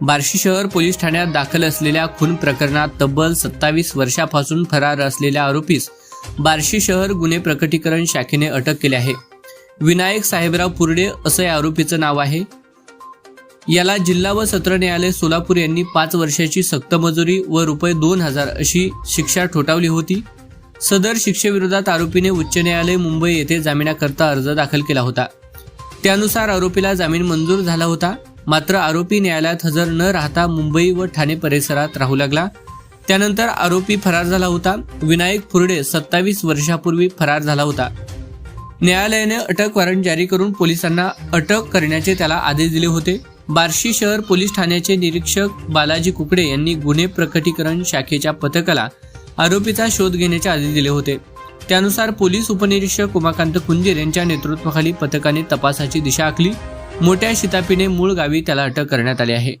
बार्शी शहर पोलीस ठाण्यात दाखल असलेल्या खून प्रकरणात तब्बल सत्तावीस वर्षापासून फरार असलेल्या आरोपीस बार्शी शहर गुन्हे प्रकटीकरण शाखेने अटक केली आहे. विनायक साहेबराव पुर्डे असं या आरोपीचं नाव आहे. याला जिल्हा व सत्र न्यायालय सोलापूर यांनी पाच वर्षाची सक्तमजुरी व रुपये दोन हजार अशी शिक्षा ठोठावली होती. सदर शिक्षेविरोधात आरोपीने उच्च न्यायालय मुंबई येथे जामिनाकरता अर्ज दाखल केला होता. त्यानुसार आरोपीला जामीन मंजूर झाला होता. मात्र आरोपी न्यायालयात हजर न राहता मुंबई व ठाणे परिसरात राहू लागला. त्यानंतर आरोपी फरार झाला होता. विनायक फुरडे सत्तावीस वर्षापूर्वी फरार झाला होता. न्यायालयाने अटक वॉरंट जारी करून पोलिसांना अटक करण्याचे त्याला आदेश दिले होते. बार्शी शहर पोलीस ठाण्याचे निरीक्षक बालाजी कुकडे यांनी गुन्हे प्रकटीकरण शाखेच्या पथकाला आरोपीचा शोध घेण्याचे आदेश दिले होते. त्यानुसार पोलीस उपनिरीक्षक उमाकांत कुंजीर यांच्या नेतृत्वाखाली पथकाने तपासाची दिशा आखली. मोठ्या शितापीने मूळ गावी त्याला अटक करण्यात आली आहे.